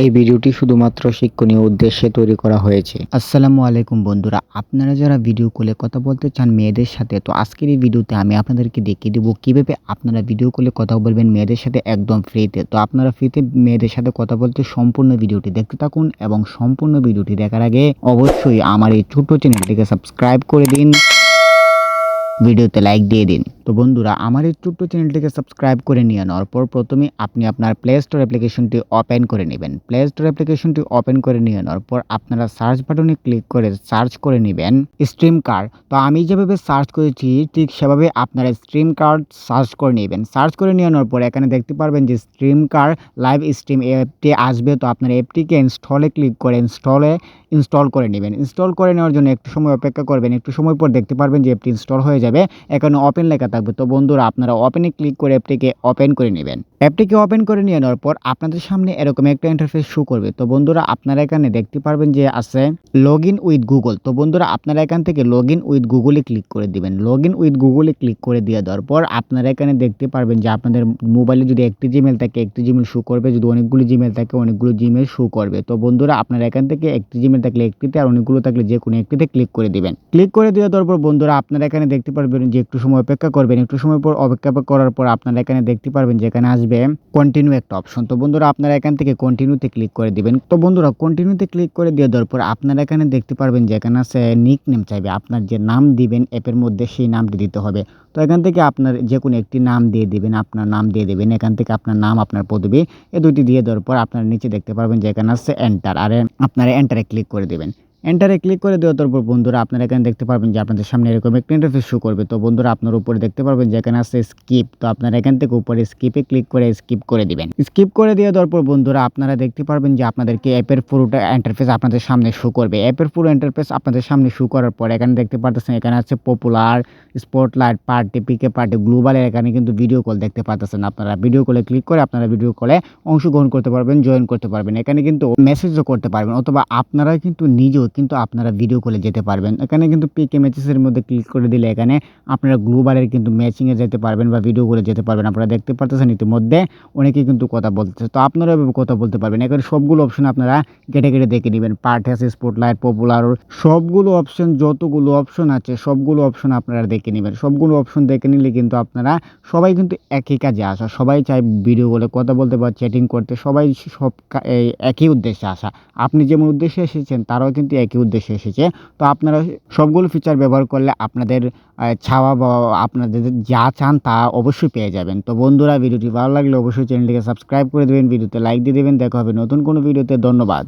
এই ভিডিওটি শুধুমাত্র শিক্ষণীয় উদ্দেশ্যে তৈরি করা হয়েছে। আসসালামু আলাইকুম বন্ধুরা, আপনারা যারা ভিডিও কলে কথা বলতে চান মেয়েদের সাথে, তো আজকের এই ভিডিওতে আমি আপনাদেরকে দেখিয়ে দেবো কীভাবে আপনারা ভিডিও কলে কথা বলবেন মেয়েদের সাথে একদম ফ্রিতে তো আপনারা ফ্রিতে মেয়েদের সাথে কথা বলতে সম্পূর্ণ ভিডিওটি দেখতে থাকুন এবং সম্পূর্ণ ভিডিওটি দেখার আগে অবশ্যই আমার এই ছোট্ট চ্যানেলটিকে সাবস্ক্রাইব করে দিন। ভিডিওতে লাইক দিয়ে দিন। তো বন্ধুরা, আমার এই ছোট্ট চ্যানেলটিকে সাবস্ক্রাইব করে নিয়ে নেওয়ার পর প্রথমে আপনি আপনার প্লে স্টোর অ্যাপ্লিকেশনটি ওপেন করে নেবেন। প্লে স্টোর অ্যাপ্লিকেশনটি ওপেন করে নিয়ে নেওয়ার পর আপনারা সার্চ বাটনে ক্লিক করে সার্চ করে নেবেন স্ট্রিম কার্ড তো আমি যেভাবে সার্চ করেছি, ঠিক সেভাবে আপনারা স্ট্রিম কার্ড সার্চ করে নেবেন। সার্চ করে নিয়ে নেওয়ার পর এখানে দেখতে পারবেন যে স্ট্রিম কার্ড লাইভ স্ট্রিম অ্যাপটি আসবে। তো আপনার অ্যাপটিকে ইনস্টলে ক্লিক করে ইনস্টলে ইনস্টল করে নেবেন। ইনস্টল করে নেওয়ার জন্য একটু সময় অপেক্ষা করবেন। একটু সময় পর দেখতে পারবেন যে অ্যাপটি ইনস্টল হয়ে যাবে। এখানে ওপেন লেখা থাকবে। তো বন্ধুরা আপনারা ওপেনে ক্লিক করে অ্যাপটিকে ওপেন করে নেবেন। অ্যাপটিকে ওপেন করে নিয়ে নেওয়ার পর আপনাদের সামনে এরকম একটা ইন্টারফেস শো করবে। তো বন্ধুরা, আপনারা এখানে দেখতে পারবেন যে আছে লগ ইন উইথ গুগল তো বন্ধুরা, আপনারা এখান থেকে লগ ইন উইথ গুগলে ক্লিক করে দিবেন। লগ ইন উইথ গুগলে ক্লিক করে দিয়ে দেওয়ার পর আপনারা এখানে দেখতে পারবেন যে আপনাদের মোবাইলে যদি একটি জিমেল থাকে, একটি জিমেল শো করবে। যদি অনেকগুলো জিমেল থাকে, অনেকগুলো জিমেল শো করবে। তো বন্ধুরা, আপনারা এখান থেকে একটি জিমেল থাকলে একটিতে আর অনেকগুলো থাকলে যে কোনো একটিতে ক্লিক করে দিবেন। ক্লিক করে দিয়ে দেওয়ার পর বন্ধুরা, আপনারা এখানে দেখতে পারবেন যে একটু সময় অপেক্ষা করবেন। একটু সময় পর অপেক্ষা করার পর আপনারা এখানে দেখতে পারবেন যে এখানে আসবে কন্টিনিউ একটা অপশন তো বন্ধুরা, আপনারা এখান থেকে কন্টিনিউতে ক্লিক করে দিবেন। তো বন্ধুরা কন্টিনিউতে ক্লিক করে দিয়ে দেওয়ার পর আপনারা এখানে দেখতে পারবেন যে এখানে আছে নিক নেম চাইবে। আপনার যে নাম দিবেন অ্যাপের মধ্যে সেই নামটি দিতে হবে। তো এখান থেকে আপনার যে কোনো একটি নাম দিয়ে দিবেন, আপনার নাম দিয়ে দেবেন। এখান থেকে আপনার নাম, আপনার পদবি, এ দুইটি দিয়ে দেওয়ার পর আপনার নিচে দেখতে পারবেন যে এখানে আছে এন্টার আর আপনারা এন্টারে ক্লিক করে দেবেন। এন্টারে ক্লিক করে দেওয়ার পর বন্ধুরা আপনারা এখানে দেখতে পারবেন যে আপনাদের সামনে এরকম একটা ইন্টারফেস শো করবে। তো বন্ধুরা আপনার উপরে দেখতে পারবেন যে এখানে আছে স্কিপ তো আপনারা এখান থেকে উপরে স্কিপে ক্লিক করে স্কিপ করে দিবেন। স্কিপ করে দিয়ে দেওয়ার পর বন্ধুরা আপনারা দেখতে পারবেন যে আপনাদেরকে অ্যাপের পুরোটা ইন্টারফেস আপনাদের সামনে শো করবে। অ্যাপের পুরো ইন্টারফেস আপনাদের সামনে শো করার পর এখানে দেখতে পারতেছেন এখানে আছে popular spotlight party PK party গ্লোবালের এখানে কিন্তু ভিডিও কল দেখতে পাচ্ছেন আপনারা। ভিডিও কলে ক্লিক করে আপনারা ভিডিও কলে অংশগ্রহণ করতে পারবেন জয়েন করতে পারবেন। এখানে কিন্তু মেসেজও করতে পারবেন। অথবা আপনারা কিন্তু নিজেও কিন্তু আপনারা ভিডিও কলে যেতে পারবেন। এখানে কিন্তু পিকে ম্যাচেসের মধ্যে ক্লিক করে দিলে এখানে আপনারা গ্লোবালের কিন্তু ম্যাচিংয়ে যেতে পারবেন বা ভিডিও করে যেতে পারবেন। আপনারা দেখতে পারতেছেন ইতিমধ্যে অনেকেই কিন্তু কথা বলতেছে। তো আপনারা এভাবে কথা বলতে পারবেন। এখানে সবগুলো অপশন আপনারা কেটে কেটে দেখে নেবেন। পার্ট আছে স্পটলাইট পপুলার সবগুলো অপশন যতগুলো অপশন আছে, সবগুলো অপশন আপনারা দেখে নেবেন। সবগুলো অপশন দেখে নিলে কিন্তু আপনারা সবাই কিন্তু একই কাজে আসা, সবাই চায় ভিডিও বলে কথা বলতে বা চ্যাটিং করতে, সবাই সব একই উদ্দেশ্যে আসা। আপনি যেমন উদ্দেশ্যে এসেছেন, তারাও কিন্তু একই উদ্দেশ্যে এসেছে। তো আপনারা সবগুলো ফিচার ব্যবহার করলে আপনাদের ছাওয়া বা আপনাদের যা চান তা অবশ্যই পেয়ে যাবেন। তো বন্ধুরা, ভিডিওটি ভালো লাগলে অবশ্যই চ্যানেলটিকে সাবস্ক্রাইব করে দেবেন, ভিডিওতে লাইক দিয়ে দেবেন। দেখা হবে নতুন কোনো ভিডিওতে ধন্যবাদ।